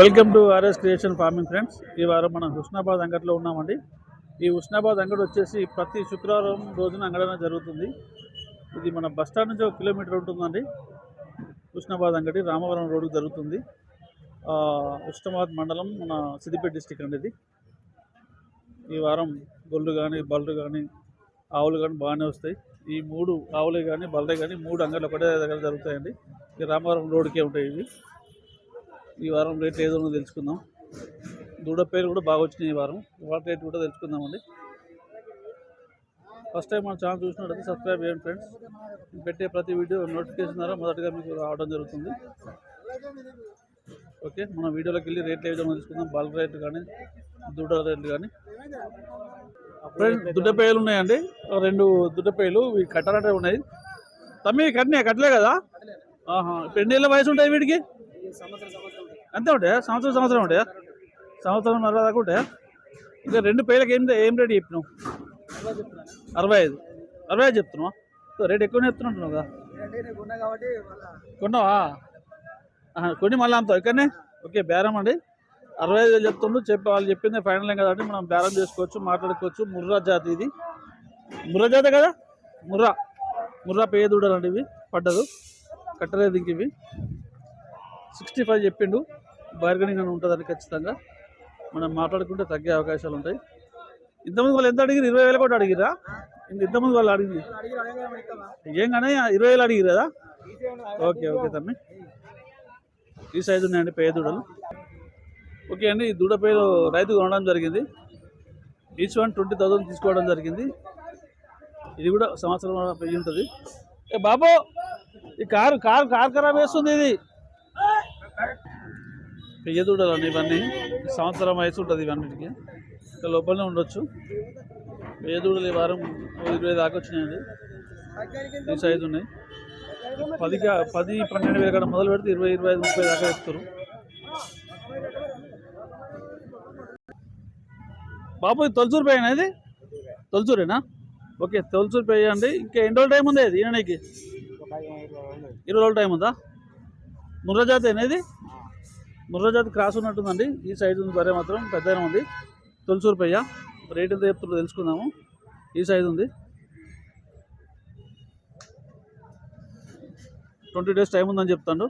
Welcome to RS creation farming friends ఈ వారం మనం హుస్నాబాద్ అంగట్లో ఉన్నామండి. ఈ హుస్నాబాద్ అంగడి వచ్చేసి ప్రతి శుక్రవారం రోజున అంగడన జరుగుతుంది. ఇది మన బస్ స్టాండ్ నుంచి ఒక కిలోమీటర్ ఉంటుందండి. హుస్నాబాద్ అంగడి రామవరం రోడ్డు జరుగుతుంది. హుస్నాబాద్ మండలం మన సిద్దిపేట డిస్టిక్ అండి ఇది. ఈ వారం గొల్లు కానీ బల్లు కానీ ఆవులు కానీ బాగానే వస్తాయి. ఈ మూడు ఆవులే కానీ బల్లే కానీ మూడు అంగళ్ళు ఒకటే దగ్గర జరుగుతాయండి. ఈ రామవరం రోడ్డుకే ఉంటాయి ఇవి. ఈ వారం రేట్ ఏదో తెలుసుకుందాం. దూడ పేరు కూడా బాగా వచ్చినాయి ఈ వారం. వాటి రేట్ కూడా తెలుసుకుందామండి. ఫస్ట్ టైం మన ఛానల్ చూసినట్లయితే సబ్స్క్రైబ్ చేయండి ఫ్రెండ్స్ పెట్టే ప్రతి వీడియో నోటిఫికేషన్ ద్వారా మొదటగా మీకు రావడం జరుగుతుంది. ఓకే మన వీడియోలోకి వెళ్ళి రేట్లు ఏ విధంగా తీసుకుందాం? బల్క్ రేట్ కానీ దుడ్డ రేట్లు కానీ. ఫ్రెండ్ దుడ్డపేయలు ఉన్నాయండి. రెండు దుడ్డపేయలు ఇవి కట్టాలంటే ఉన్నాయి. తమ్మి కట్టినాయి? కట్టలే కదా? ఆహా ఇప్పుడు ఎన్ని ఏళ్ళ వయసు ఉంటాయి వీడికి? అంతే ఉంటాయా సంవత్సరం సంవత్సరం ఉంటాయా సంవత్సరం నర దాకా ఉంటాయా ఇంకా రెండు పేర్లకి ఏం ఏం రేటు చెప్పినావు? అరవై ఐదు. అరవై ఐదు చెప్తున్నావా? సో రేట్ ఎక్కువనే చెప్తున్నట్టున్నావు కదా. కొన్నావా? కొన్ని మళ్ళీ అంత ఇక్కడనే? ఓకే బేరం అండి. అరవై ఐదు చెప్తున్నాడు చెప్తుండ్రు చెప్పి వాళ్ళు చెప్పింది ఫైనల్ కదండి మనం బేరం చేసుకోవచ్చు మాట్లాడుకోవచ్చు. ముర్రా జాతి ఇది. ముర్రా జాతి కదా? ముర్రా. ముర్రా పేయ అండి ఇవి పడ్డదు కట్టలేదు ఇంక ఇవి. సిక్స్టీ ఫైవ్ చెప్పిండు. బార్గెనింగ్ అని ఉంటుందని ఖచ్చితంగా మనం మాట్లాడుకుంటే తగ్గే అవకాశాలు ఉంటాయి. ఇంతమంది వాళ్ళు ఎంత అడిగిరు ఇరవై వేలు కూడా అడిగిరా ఇంత ఇంతమంది వాళ్ళు అడిగింది. ఏం కానీ ఇరవై వేలు అడిగిరు కదా? ఓకే ఓకే తమ్మి. ఈ సైజు ఉన్నాయండి పేద దూడలు ఓకే అండి ఈ దూడ పేరు రైతు కొనడం జరిగింది. ఈచ్ వన్ ట్వంటీ థౌసండ్ తీసుకోవడం జరిగింది. ఇది కూడా సంవత్సరం పెరిగి ఉంటుంది. ఏ బాబు ఈ కారు కారు కారు ఖరాబ్ వేస్తుంది ఇది. పెయ్య దూడలు అండి ఇవన్నీ సంవత్సరం వయసు ఉంటుంది ఇవన్నిటికి. ఇంకా లోపలనే ఉండొచ్చు. పెయ్య దూడలు ఈ వారం ఇరవై దాకా వచ్చినాయండి. ఈ సైజు ఉన్నాయి. పది కా- పది పన్నెండు వేల కాడ మొదలు పెడితే ఇరవై ఇరవై ఐదు ముప్పై దాకా చెప్తారు బాబు ఇది తొలచూరు పేయనా ఇది? తొలచూరేనా? ఓకే తొలచూరు పేయ అండి ఇంకా ఎన్ని రోజులు టైం ఉంది ఇది ఈయనకి ఇరవై రోజులు టైం ఉందా? ముర్రజాతి అనేది ముర్రజాతి క్రాస్ ఉన్నట్టుందండి. ఈ సైజు ఉంది బరే మాత్రం పెద్దగా ఉంది. తొలసూరు పెయ్య రేట్ ఎంత చెప్తుందో తెలుసుకుందాము. ఈ సైజు ఉంది. ట్వంటీ డేస్ టైం ఉందని చెప్తాడు.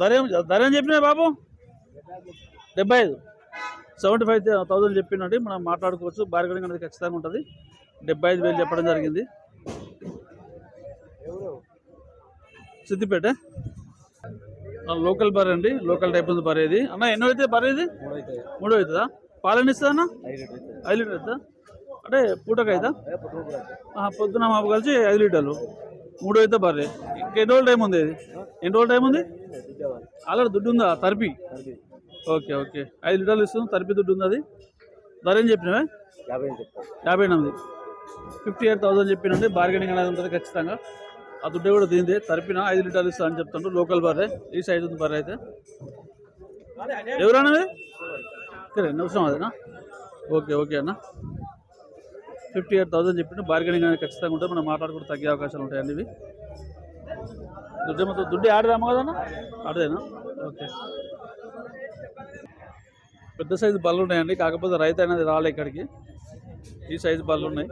ధర ఏం ధర ఏం చెప్పినా బాబు? డెబ్బై ఐదు. సెవెంటీ ఫైవ్ థౌసండ్ చెప్పినండి మనం మాట్లాడుకోవచ్చు. బార్గెనింగ్ అనేది ఖచ్చితంగా ఉంటుంది. డెబ్బై ఐదు వేలు చెప్పడం జరిగింది. సిద్దిపేట? లోకల్ బర్రె అండి లోకల్ టైప్ ఉంది బర్రె ఇది. అన్న ఎన్నో అయితే బర్రె ఇది? మూడో అవుతుందా? పాలన ఇస్తుందా అన్న? ఐదు లీటర్ అవుతుందా? అంటే పూటకు అవుతా పొద్దున మాపు కలిసి ఐదు లీటర్లు. మూడు అయితే బర్రె ఇంకా ఎన్ని రోజులు టైం ఉంది ఇది? ఎన్ని రోజులు టైం ఉంది? ఆల్రెడీ దుడ్డు ఉందా? తరిపి. Okay okay. ఐదు లీటర్లు ఇస్తుంది తరిపి దుడ్డు ఉంది అది. ధర ఏం చెప్పినవే? యాభై ఎనిమిది. ఫిఫ్టీ ఎయిట్ థౌసండ్ చెప్పినండి బార్గెనింగ్ అనేది ఉంటుంది ఖచ్చితంగా. ఆ దుడ్డ కూడా దీనిదే తరిపిన ఐదు లీటర్లు ఇస్తా అని చెప్తాడు లోకల్ బర్రే ఈ సైజ్ ఉంది బర్రె అయితే. ఎవరన్నది సరే ఎన్ని అవసరం అదేనా ఓకే ఓకే అన్న. ఫిఫ్టీ ఎయిట్ థౌసండ్ చెప్పిండు బార్గెనింగ్ అనేది ఖచ్చితంగా ఉంటే మనం మాట్లాడుకుంటూ తగ్గే అవకాశాలు ఉంటాయండి ఇవి దుడ్డే మొత్తం దుడ్డే ఆడదామా కదన్నా ఆడదేనా? ఓకే. పెద్ద సైజు బళ్ళు ఉన్నాయండి కాకపోతే రైతు అనేది రాలే ఇక్కడికి. ఈ సైజు బళ్ళు ఉన్నాయి.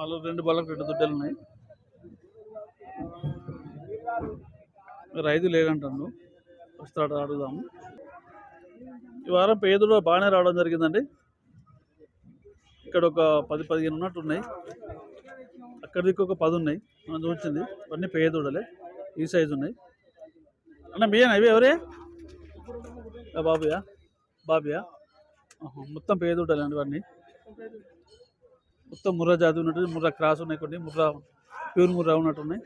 వాళ్ళు రెండు బళ్ళకు రెండు దుడ్డలు ఉన్నాయి. రైతు లేదంటాను వస్తాడు అడుగుదాము ఈ వారం పేదలు బాగానే రావడం జరిగిందండి. ఇక్కడ ఒక పది పదిహేను ఉన్నట్టు ఉన్నాయి. అక్కడ దిక్కు ఒక పది ఉన్నాయి. మనం చూసింది. అవన్నీ పేదూడలే. ఈ సైజు ఉన్నాయి. అన్న మీ అవి ఎవరే? బాబుయా? బాబుయా? మొత్తం పేదోడలే అండి ఇవన్నీ. మొత్తం ముర్రా జాతి ఉన్నట్టు ముర్రా క్రాస్ ఉన్నాయి కొన్ని ముర్రా ప్యూర్ ముర్రా ఉన్నట్టు ఉన్నాయి.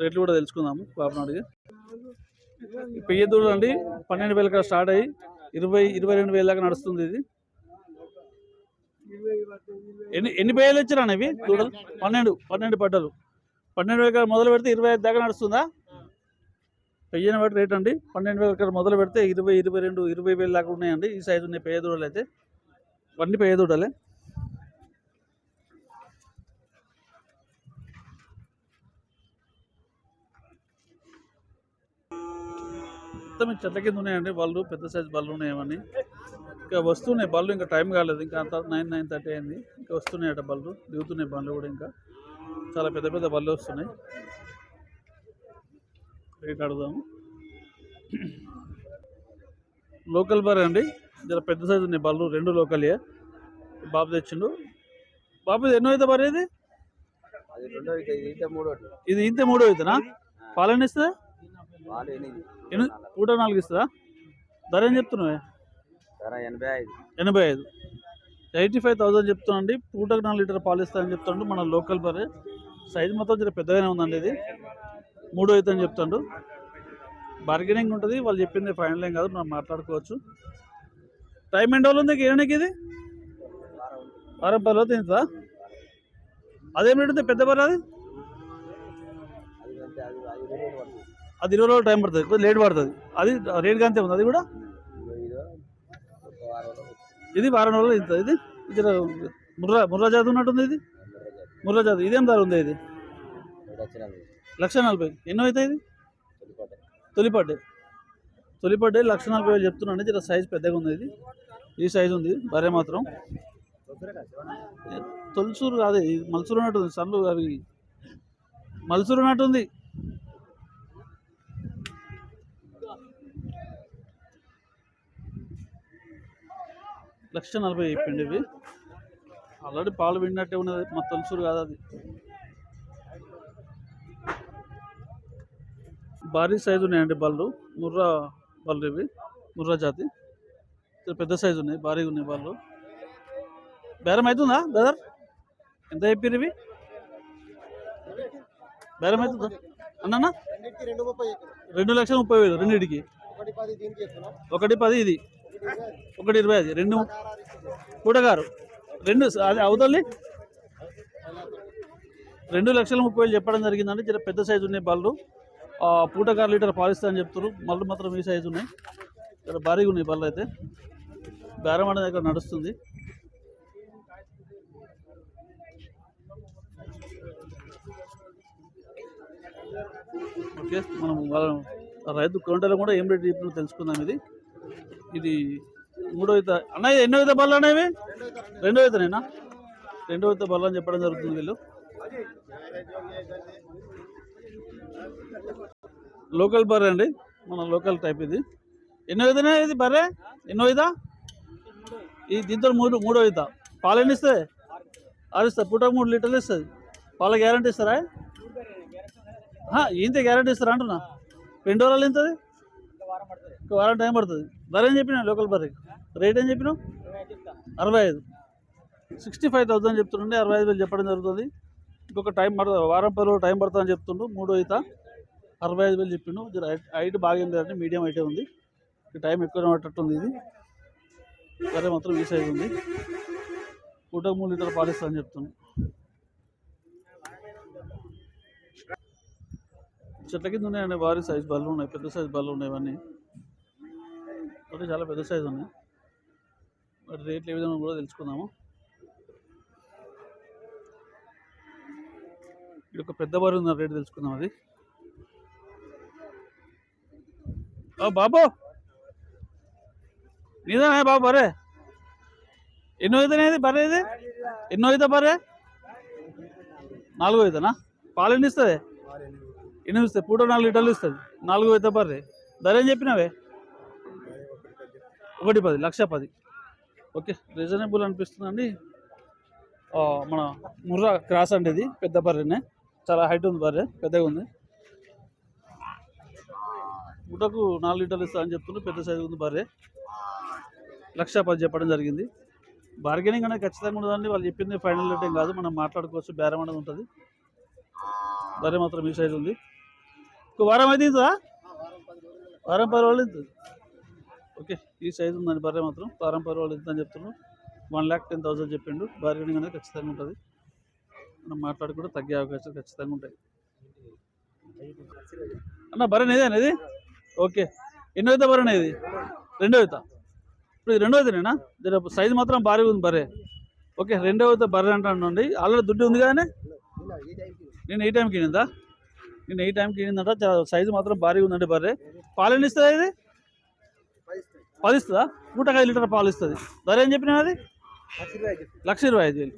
రేట్లు కూడా తెలుసుకుందాము బాబుని అడిగి. అండి పన్నెండు వేల కాడ స్టార్ట్ అయ్యి ఇరవై ఇరవై రెండు వేల దాకా నడుస్తుంది ఇది. ఎన్ని ఎన్ని పేయలు ఇచ్చారా ఇవి? దూడలు? పన్నెండు పన్నెండు పడ్డలు. పన్నెండు వేల మొదలు పెడితే ఇరవై ఐదు దాకా నడుస్తుందా? పెయ్యని బట్టి రేట్ అండి. పన్నెండు వేల ఇక్కడ మొదలు పెడితే ఇరవై ఇరవై రెండు ఇరవై వేలు దాకా ఉన్నాయండి. ఈ సైజు ఉన్నాయి పెయ్య దూడలు అయితే. అన్నీ పెయ్య దూడలే మొత్తం చెట్ల కింద ఉన్నాయండి. బళ్ళు పెద్ద సైజు బళ్ళు ఉన్నాయేమని ఇంకా వస్తున్నాయి బళ్ళు ఇంకా టైం కాలేదు. ఇంకా అంత నైన్ నైన్ థర్టీ అయింది. ఇంకా వస్తున్నాయట బళ్ళు దిగుతున్నాయి బండ్లు కూడా ఇంకా. చాలా పెద్ద పెద్ద బళ్ళు వస్తున్నాయి. రేట్ అడుగుదాము లోకల్ బర్ అండి. జర పెద్ద సైజు ఉన్నాయి బళ్ళు రెండు లోకలే బాబు తెచ్చిండు. బాబు ఎన్నో అయితే బర్ ఇది? ఇది ఇంతే మూడో అవుతుందా? పాలన ఇస్తుందా? పూట నాలుగు ఇస్తుందా? ధర ఏం చెప్తున్నావే? ఎనభై ఐదు. ఎనభై ఐదు. ఎయిటీ ఫైవ్ థౌసండ్ చెప్తానండి పూటకు నాలుగు లీటర్ పాలు ఇస్తానని చెప్తాడు మన లోకల్ బరే. సైజ్ మొత్తం జర పెద్దగానే ఉందండి ఇది. మూడో అయితే అని చెప్తాడు బార్గెనింగ్ ఉంటుంది వాళ్ళు చెప్పింది ఫైనల్ ఏం కాదు మనం మాట్లాడుకోవచ్చు. టైం ఎండ్ వాళ్ళు ఉంది ఏనికి ఇది? వారం పది రోజులు తింటుందా? అదేం రేటు ఉంది? పెద్ద బర్రె అది? అది ఇరవై రోజులు టైం పడుతుంది కొద్దిగా లేట్ పడుతుంది. అది రేట్ అంతే ఉంది అది కూడా? ఇది వారం రోజులు ఇంత ఇది? ఇది ముర్రా ముర్రా జాతి ఉన్నట్టుంది ఇది? ముర్రా జాతి ఇదేం ధర ఉంది ఇది? లక్ష నలభై ఎన్నో అవుతాయి ఇది? తొలిపడ్డే తొలిపడ్డే లక్ష నలభై వేలు చెప్తున్నాను. జర సైజ్ పెద్దగా ఉంది ఇది. ఈ సైజ్ ఉంది. బరే మాత్రం. తొలిసూరు కాదు ఇది. మల్సూరు ఉన్నట్టుంది సన్లు అవి. మల్సూరు ఉన్నట్టుంది లక్ష నలభై చెప్పిండి ఇవి. ఆల్రెడీ పాలు విన్నట్టే ఉన్నది. మా తొలిసూరు కాదు అది. భారీ సైజు ఉన్నాయండి బళ్ళు. ముర్రా బళ్ళు ఇవి. ముర్రా జాతి. పెద్ద సైజు ఉన్నాయి. భారీగా ఉన్నాయి బళ్ళు. బేరం అవుతుందా బ్రదర్? ఎంత చెప్పారు ఇవి? బేరం అవుతుందా అన్నా రెండు ముప్పై రెండు లక్షల ముప్పై వేలు రెండింటికి. ఒకటి పది ఇది. ఒకటి ఇరవై అది. రెండు కూడగారు. రెండు అది అవుతుంది రెండు లక్షల ముప్పై వేలు చెప్పడం జరిగిందండి. జర పెద్ద సైజు ఉన్నాయి బళ్ళు. పూటకారు పూటగారు లీటర్ పాలిస్తా అని చెప్తారు మళ్ళీ మాత్రం ఈ సైజు ఉన్నాయి. ఇక్కడ భారీగా ఉన్నాయి బళ్ళు అయితే. బేరమండ అనేది ఇక్కడ నడుస్తుంది. ఓకే మనం వాళ్ళ రైతు కౌంటర్లో కూడా ఏం రేట్ చెప్పినో తెలుసుకుందాం ఇది. ఇది మూడో ఈత అన్న ఎన్నో ఈత బళ్ళు అనేవి ఇవి? రెండో ఈతనేనా రెండో ఈత బల్ల అని చెప్పడం జరుగుతుంది వీళ్ళు. లోకల్ బర్రె అండి. మన లోకల్ టైప్ ఇది. ఎన్నో ఇదనే ఇది బర్రె? ఎన్నో ఇదా? ఈ దీంతో మూడు మూడో ఇదా? పాలు ఎన్ని ఇస్తుంది ఆరు పూట మూడు లీటర్లు ఇస్తుంది పాల గ్యారంటీ ఇస్తారా? ఇంత గ్యారంటీ ఇస్తారా అంటున్నా? రెండు రోజులు ఎంతది ఒక వారం టైం పడుతుంది. ధర ఏం చెప్పినా లోకల్ బర్రె రేట్ ఏం చెప్పినావు? అరవై ఐదు. సిక్స్టీ ఫైవ్ థౌసండ్ చెప్తుండే అరవై ఐదు వేలు చెప్పడం జరుగుతుంది. ఇంకొక టైం పడుతుంది వారం పది రోజులు టైం పడుతుందని చెప్తుండు. మూడో ఈత అరవై ఐదు వేలు చెప్పిండు. హైట్- హైట్ బాగా మీడియం హైటే ఉంది. టైం ఎక్కువ పట్టట్టుంది ఇది. సరే మాత్రం ఈ సైజ్ ఉంది. పూటకు మూడు లీటర్ పాలిస్తా అని చెప్తుంది చెట్ల కింద ఉన్నాయండి భారీ సైజ్ బళ్ళు ఉన్నాయి పెద్ద సైజ్ బళ్ళు ఉన్నాయి ఇవన్నీ. అంటే చాలా పెద్ద సైజు ఉన్నాయి. వాటి రేట్లు ఏ విధంగా కూడా తెలుసుకుందాము. ఇది ఒక పెద్ద బరి ఉంది రేటు తెలుసుకుందాం అది. బాబు! నీదేనా బాబు బరే! ఎన్నో అవుతానేది బరే ఇది? ఎన్నో అవుతా బరే? నాలుగో అవుతానా పాలు ఎన్ని ఇస్తుంది? ఎనిమిది ఇస్తుంది? పూట నాలుగు లీటర్లు ఇస్తుంది. నాలుగు అవుతా బరే ధర ఏం చెప్పినావే? ఒకటి పది లక్ష పది. ఓకే రీజనబుల్ అనిపిస్తుందండి. మన ముర్రా క్రాస్ అంటే ఇది పెద్ద బర్రెనే. చాలా హైట్ ఉంది బర్రె పెద్దగా ఉంది. గుట్టకు నాలుగు లీటర్లు ఇస్తా అని చెప్తున్నారు పెద్ద సైజు ఉంది బర్రె. లక్ష పది చెప్పడం జరిగింది. బార్గెనింగ్ అనేది ఖచ్చితంగా ఉండదండి వాళ్ళు చెప్పింది ఫైనల్ రేట్ ఏం కాదు మనం మాట్లాడుకోవచ్చు బేరం అనేది ఉంటుంది. బర్రె మాత్రం ఈ సైజు ఉంది. ఒక వారం అయితే ఇందా వారం పది రోజులు ఇంత ఓకే ఈ సైజు ఉందండి భార్య మాత్రం. వారం పది రోజులు ఇంత అని వన్ ల్యాక్ టెన్ థౌసండ్ చెప్పిండు. బార్గెనింగ్ అనేది ఖచ్చితంగా ఉంటుంది. మనం మాట్లాడుకుంటే తగ్గే అవకాశాలు ఖచ్చితంగా ఉంటాయి. అన్న బర్రె ఇదేనా ఇది? ఓకే. ఎన్నో అవుతా బర్రె ఇది రెండో అవుతా? ఇప్పుడు ఇది రెండో అవుతానేనా? జర సైజు మాత్రం భారీగా ఉంది బర్రె ఓకే రెండో అవుతా బర్రె అంటానండి ఆల్రెడీ దుడ్డు ఉంది కానీ నేను ఏ టైంకి కినిందా నేను ఏ టైంకి కినిందంట సైజు మాత్రం భారీగా ఉందండి బర్రె పాలు ఎన్ని ఇది? పది ఇస్తుందా? నూట ఐదు లీటర్ పాలు ఇస్తుంది. ధర ఏం చెప్పినా అది? లక్ష ఇరవై ఐదు వేలు.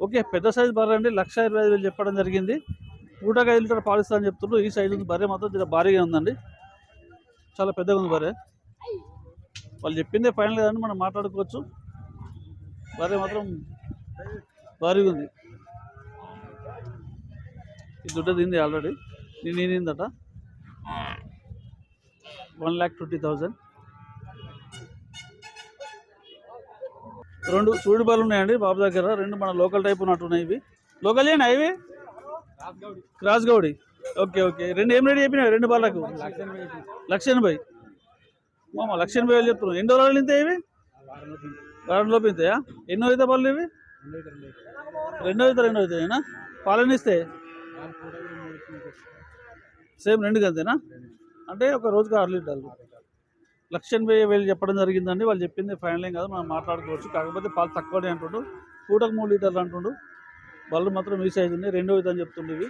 ఓకే పెద్ద సైజు బర్రె అండి లక్ష ఇరవై ఐదు వేలు చెప్పడం జరిగింది పూటకు ఐదు లీటర్ పాలిస్తా అని చెప్తున్నారు ఈ సైజు ఉంది బర్రె మాత్రం చాలా భారీగా ఉందండి చాలా పెద్దగా ఉంది బర్రె వాళ్ళు చెప్పిందే ఫైనల్ కదండి మనం మాట్లాడుకోవచ్చు బర్రె మాత్రం భారీగా ఉంది ఈ దుడ్డ తింది ఆల్రెడీ నేను తిందట వన్ ల్యాక్ ట్వంటీ థౌజండ్ రెండు సూడి బాలు ఉన్నాయండి బాబు దగ్గర. రెండు మన లోకల్ టైప్ ఉన్నట్టున్నాయి ఇవి. లోకల్ ఏనా ఇవి? క్రాస్ గౌడి ఓకే ఓకే. రెండు ఏం రేట్ చెప్పినాయి రెండు బాళ్ళకు? లక్ష ఎనభై. మామ లక్ష ఎనభై వేలు చెప్తున్నాం ఎన్ని రోజులు ఇంతే ఇవి? వారం లోపు ఇంతయా ఎన్నో అయితే బళ్ళు ఇవి? రెండో అయితే రెండో అవుతాయినా పాలన ఇస్తే సేమ్ రెండు గంతేనా? అంటే ఒక రోజుకి ఆరు లీటర్లు. లక్ష ఎనభై వేలు చెప్పడం జరిగిందండి. వాళ్ళు చెప్పింది ఫైనల్ ఏం కాదు మనం మాట్లాడుకోవచ్చు. కాకపోతే పాలు తక్కువనే అంటుండు. పూటకు మూడు లీటర్లు అంటుండు. బళ్ళు మాత్రం ఈ సైజు ఉన్నాయి. రెండో విధంగా చెప్తుండేవి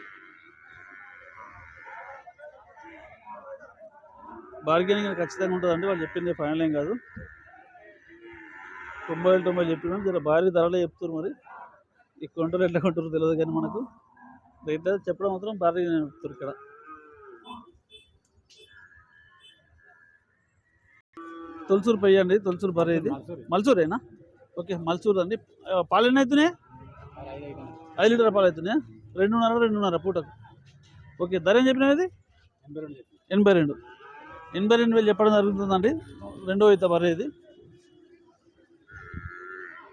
బార్గెనింగ్ ఖచ్చితంగా ఉంటుందండి. వాళ్ళు చెప్పింది ఫైనల్ ఏం కాదు. తొంభై వేలు తొంభై చెప్పినాం జర భారీ ధరలే చెప్తున్నారు మరి. ఈ కొంటలు ఎట్లా కొంటారు తెలియదు కానీ మనకు. రేట్ చెప్పడం మాత్రం భారీగా చెప్తారు ఇక్కడ. తొలసూరు పెయ్యి అండి తొలసూరు బర్రె ఇది. మల్సూరేనా? ఓకే మల్సూరు అండి. పాలు ఎన్ని అవుతున్నాయి ఐదు లీటర్ పాలు అవుతున్నాయి రెండున్నర రెండున్నర పూటకు. ఓకే ధర ఏం చెప్పినావు ఇది? ఎనభై రెండు. ఎనభై రెండు వేలు చెప్పడం జరుగుతుందండి. రెండో అయితే బర్రె ఇది.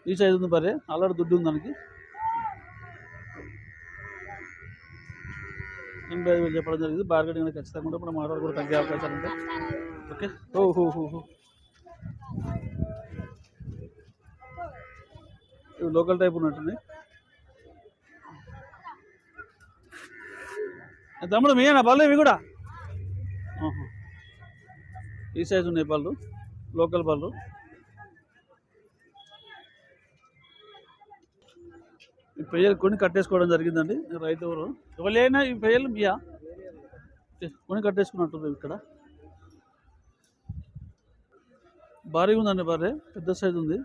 ఈ సైజు ఉంది బర్రె ఆల్రెడీ దుడ్డు ఉంది దానికి. ఎనభై ఐదు వేలు చెప్పడం జరిగింది. బార్గెటింగ్ ఖచ్చితంగా ఉంటే మనం ఆర్డర్ కూడా తగ్గే అవకాశాలు ఉంటాయి. ఓకే? ఓ ఇవి లోకల్ టైప్ ఉన్నట్టుంది తమ్ముడు మీయేనా పళ్ళు ఇవి కూడా? ఈ సైజు ఉన్నాయి పళ్ళు లోకల్ పళ్ళు. ఈ పెయ్యలు కొని కట్టేసుకోవడం జరిగిందండి రైతు ఎవరు? ఎవరైనా ఈ పెయ్యలు మీయా? కొని కట్టేసుకున్నట్టుంది ఇక్కడ. భారీగా ఉందండి భారీ పెద్ద సైజు ఉంది.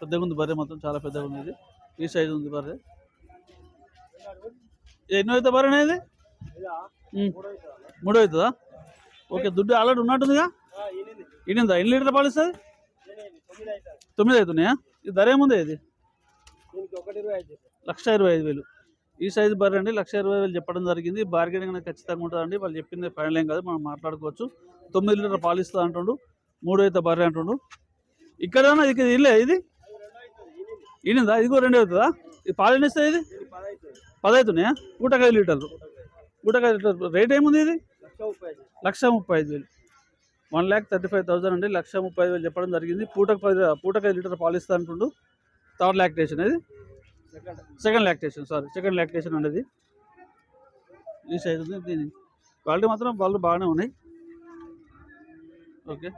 పెద్దగా ఉంది బర్రె మొత్తం చాలా పెద్దగా ఉంది ఇది. ఈ సైజు ఉంది బర్రె. ఎన్నో అవుతుంది బర్రె అనేది? ఉమ్. మూడో అవుతుందా? ఓకే దుడ్డు ఆల్రెడీ ఉన్నట్టుందిగా? ఇనిందా ఎన్ని లీటర్ పాలు ఇస్తుంది? తొమ్మిది అవుతున్నాయా? ఇది ధర ఏముంది ఇది? ఇరవై ఐదు లక్ష ఇరవై ఐదు వేలు. ఈ సైజు బర్రె అండి లక్ష ఇరవై వేలు చెప్పడం జరిగింది. బార్గెనింగ్ అనేది ఖచ్చితంగా ఉంటుందండి. వాళ్ళు చెప్పింది ఫైనల్ ఏం కాదు మనం మాట్లాడుకోవచ్చు. తొమ్మిది లీటర్ పాలిస్తుంది అంటుండు. మూడు అయితే బర్రె అంటుండు. ఇక్కడ ఇది ఇల్లే ఇది? ఈనిందా ఇదిగో రెండు అవుతుందా? ఇది పాలు ఎన్ని ఇస్తాయి ఇది? పది అవుతున్నాయా పూటకాయ లీటర్లు. పూటకాయ లీటర్ రేట్ ఏముంది ఇది? లక్ష ముప్పై ఐదు వేలు. One lakh thirty five thousand అండి. లక్ష ముప్పై ఐదు వేలు చెప్పడం జరిగింది. పూటకు పది పూటకు ఐదు లీటర్ పాలు ఇస్తా అంటుండు. థర్డ్ లాక్టేషన్ ఇది second lactation lactation sorry. Second lactation అనేది ఈ సైజ్ ఉంది. దీని క్వాలిటీ మాత్రం వాళ్ళు బాగానే ఉన్నాయి. Okay.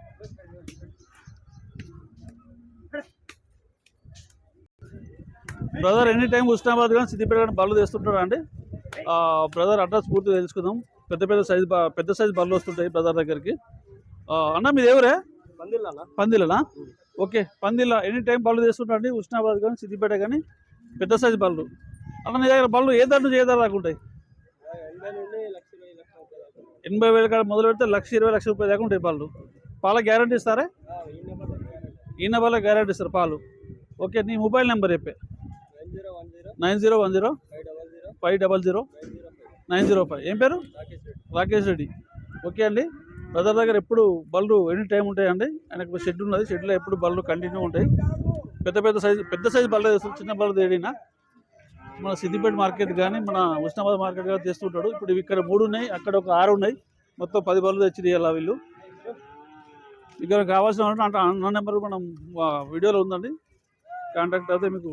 Brother any time Husnabad కానీ సిద్దిపేట కానీ బళ్ళు తెస్తుంటారా అండి? బ్రదర్ అడ్రస్ పూర్తి తెలుసుకుందాం. పెద్ద పెద్ద సైజ్ పెద్ద సైజ్ బళ్ళు వస్తుంటాయి బ్రదర్ దగ్గరికి. అన్న మీది ఎవరే? పందిలనా ఓకే పందిల ఎనీ టైం బళ్ళు తెస్తుంటారండి హుస్నాబాద్ కానీ సిద్దిపేట కానీ పెద్ద సైజు బళ్ళు. అన్న నీ దగ్గర బళ్ళు ఏ దండు ఏ ధర దాకా ఉంటాయి? ఎనభై వేల కాడ మొదలు పెడితే లక్ష ఇరవై లక్ష రూపాయలు దాకా ఉంటాయి పాలు పాల గ్యారంటీ ఇస్తారా? ఈ నెంబర్ ఈ నెంబర్లో గ్యారంటీ ఇస్తారు పాలు. ఓకే నీ మొబైల్ నెంబర్ చెప్పే. Nine zero one zero? Five double zero? Nine zero five. ఏం పేరు? రాకేష్ రెడ్డి. ఓకే అండి. బ్రదర్ దగ్గర ఎప్పుడు బళ్ళు ఎనీ టైం ఉంటాయండి? ఆయనకు షెడ్ ఉన్నది. షెడ్లో ఎప్పుడు బళ్ళు కంటిన్యూ ఉంటాయి. పెద్ద పెద్ద సైజు పెద్ద సైజు బళ్ళు తెస్తారు చిన్న బళ్ళు తేడినా. మన సిద్దిపేట మార్కెట్ కానీ మన ఉస్నాబాద్ మార్కెట్ కానీ తెస్తుంటాడు ఇప్పుడు ఇవి ఇక్కడ మూడు ఉన్నాయి. అక్కడ ఒక ఆరు ఉన్నాయి. మొత్తం పది బళ్ళు తెచ్చి ఇలా వీళ్ళు. ఇక్కడ కావాల్సిన అంటే అన్న నెంబర్ మనం వీడియోలో ఉందండి. కాంటాక్ట్ అయితే మీకు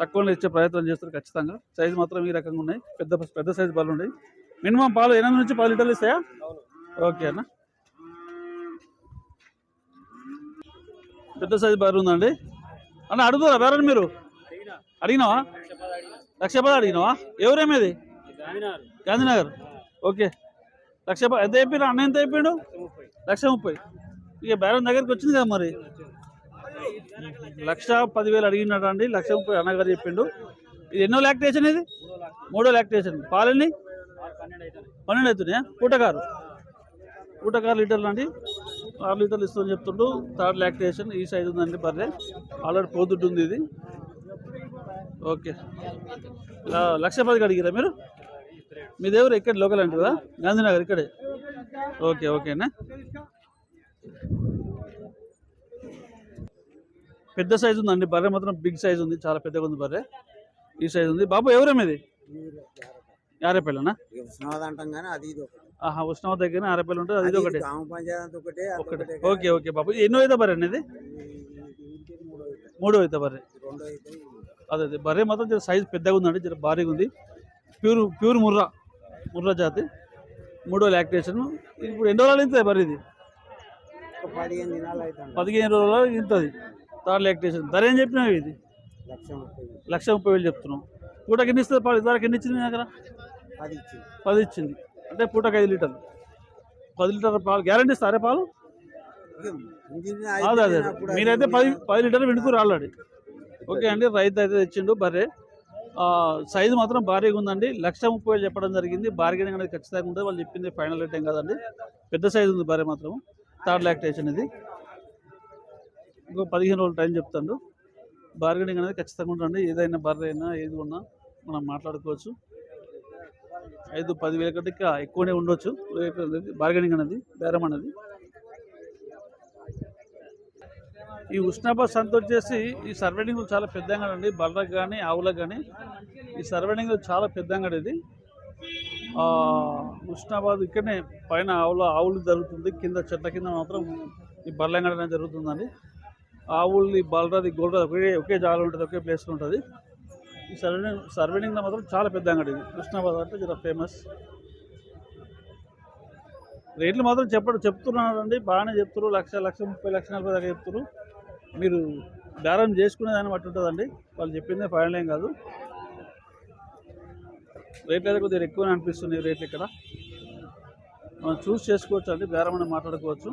తక్కువలో ఇచ్చే ప్రయత్నం చేస్తారు ఖచ్చితంగా. సైజు మాత్రం ఈ రకంగా ఉన్నాయి. పెద్ద పెద్ద సైజు బళ్ళు ఉన్నాయి. మినిమం పాలు ఎనిమిది నుంచి పది లీటర్లు ఇస్తాయా? ఓకే అన్న. పెద్ద సైజు బర్రె ఉందండి. అన్న అడుగుతారా బేరని మీరు? అడిగినా. అడిగినావా? లక్ష పది అడిగినావా ఎవరేమేది గాంధీనగర్. గాంధీనగర్. ఓకే. లక్ష ఎంత అయిపోయినా అన్న ఎంత ముప్పై. లక్ష ముప్పై. ఇక బేరం దగ్గరికి వచ్చింది కదా మరి? లక్ష పదివేలు అడిగినాడు అండి. లక్ష ముప్పై అన్నగారు చెప్పిండు. ఇది ఎన్నో లాక్టేషన్ ఇది? మూడో లాక్టేషన్ పాలన్నీ పన్నెండు అవుతున్నాయా? పూటకారు. పూటకారు లీటర్లు అండి. ఆరు లీటర్లు ఇస్తుందని చెప్తుండు. థర్డ్ లాక్టేషన్ ఈ సైజ్ ఉందండి బర్రె ఆల్రెడీ పోతుంటుంది ఉంది ఇది. ఓకే. లక్ష పదికి అడిగిరా మీరు? మీ దేవుడు ఇక్కడ లోకల్ అంటారా కదా? గాంధీనగర్ ఇక్కడే. ఓకే ఓకేనా పెద్ద సైజు ఉందండి బర్రె మాత్రం బిగ్ సైజ్ ఉంది చాలా పెద్దగా ఉంది బర్రె. ఈ సైజ్ ఉంది. బాబు ఎవరేమిది ఒకటి. ఆహా ఉష్ణవ దగ్గర ఆరేపల్లి ఉంటుంది అది ఒకటే. ఒకటే ఓకే ఓకే బాబు. ఎన్నో అయితే బర్రె అనేది మూడో అయితే బర్రె. అదే అదే. బర్రె మాత్రం జర సైజ్ పెద్దగా ఉందండి జర భారీగా ఉంది. Pure pure Murrah. ముర్రా జాతి. మూడో లాక్టేషన్. ఇప్పుడు ఎన్ని రోజులు ఇంత బర్రె ఇది? పదిహేను రోజులు ఇంతది థర్డ్ లాక్టేషన్ ధర ఏం చెప్పినావు ఇది? లక్ష ముప్పై వేలు. చెప్తున్నాం పూటకి ఎన్ని ఇస్తుంది? పాలు ఇదివరకు ఎన్ని ఇచ్చింది మీ దగ్గర? పది ఇచ్చింది. అంటే పూటకి ఐదు లీటర్లు. పది లీటర్ల పాలు. గ్యారంటీ ఇస్తారే పాలు? అదే అదే మీరైతే పది పది లీటర్లు వింటుకురు ఆల్రెడీ. ఓకే అండి రైతు అయితే తెచ్చిండు బర్రె. సైజు మాత్రం భారీగా ఉందండి. లక్ష ముప్పై వేలు చెప్పడం జరిగింది. బార్గెనింగ్ అనేది ఖచ్చితంగా ఉంటుంది. వాళ్ళు చెప్పింది ఫైనల్ రేట్ ఏం కాదండి. పెద్ద సైజు ఉంది బర్రె మాత్రం. థర్డ్ లాక్టేషన్ ఇది ఇంకో పదిహేను రోజులు టైం చెప్తాను బార్గెనింగ్ అనేది ఖచ్చితంగా ఉంటుంది ఏదైనా బర్రె అయినా ఏది ఉన్నా మనం మాట్లాడుకోవచ్చు. ఐదు పదివేల కంటే ఎక్కువనే ఉండొచ్చు. అనేది బార్గెనింగ్ అనేది బేరం అనేది. ఈ ఉష్ణాబాద్ సంత వచ్చేసి ఈ సర్వేడింగ్ చాలా పెద్ద అండి. బర్రకు కానీ ఆవులకు కానీ ఈ సర్వేడింగ్ చాలా పెద్ద అంగడి ఇది. ఆ, ఉష్ణాబాద్ ఇక్కడనే పైన ఆవుల ఆవులు జరుగుతుంది. కింద చెట్ల కింద మాత్రం ఈ బర్ల అంగడి జరుగుతుందండి. ఆవుల్ని బలరాది గోల్రాది ఒకే ఒకే జాగా ఉంటుంది ఒకే ప్లేస్లో ఉంటుంది. ఈ సర్వీనింగ్ సర్వెండింగ్లో మాత్రం చాలా పెద్ద అంగడి ఇది. కృష్ణాబాద్ అంటే చాలా ఫేమస్ రేట్లు మాత్రం చెప్పడం చెప్తున్నారండి బాగానే చెప్తారు లక్ష లక్ష ముప్పై లక్ష నలభై దాకా చెప్తారు మీరు బేరం చేసుకునే దాన్ని బట్టి ఉంటుందండి. వాళ్ళు చెప్పిందే ఫైనల్ ఏం కాదు. రేట్లు అయితే కొద్దిగా ఎక్కువనే అనిపిస్తుంది రేట్లు ఇక్కడ. మనం చూస్ చేసుకోవచ్చు అండి బేరం అని మాట్లాడుకోవచ్చు.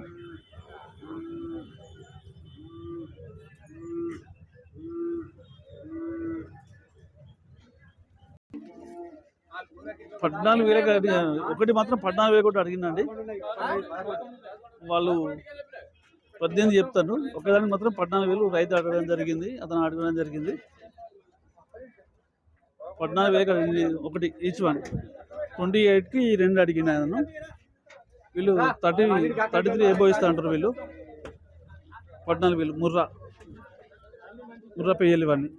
పద్నాలుగు వేలకు అడిగి- ఒకటి మాత్రం పద్నాలుగు వేలు కూడా అడిగిందండి. వాళ్ళు పద్దెనిమిది చెప్తాను ఒకదానికి మాత్రం పద్నాలుగు వేలు రైతు అడగడం జరిగింది అతను అడగడం జరిగింది. పద్నాలుగు వేలకు అడిగింది ఒకటి ఈచ్ వన్ ట్వంటీ ఎయిట్కి ఈ రెండు అడిగినాను వీళ్ళు థర్టీ థర్టీ త్రీ ఏబో ఇస్తా అంటారు వీళ్ళు. పద్నాలుగు వేలు ముర్రా. ముర్రా పెయ్యాలి ఇవన్నీ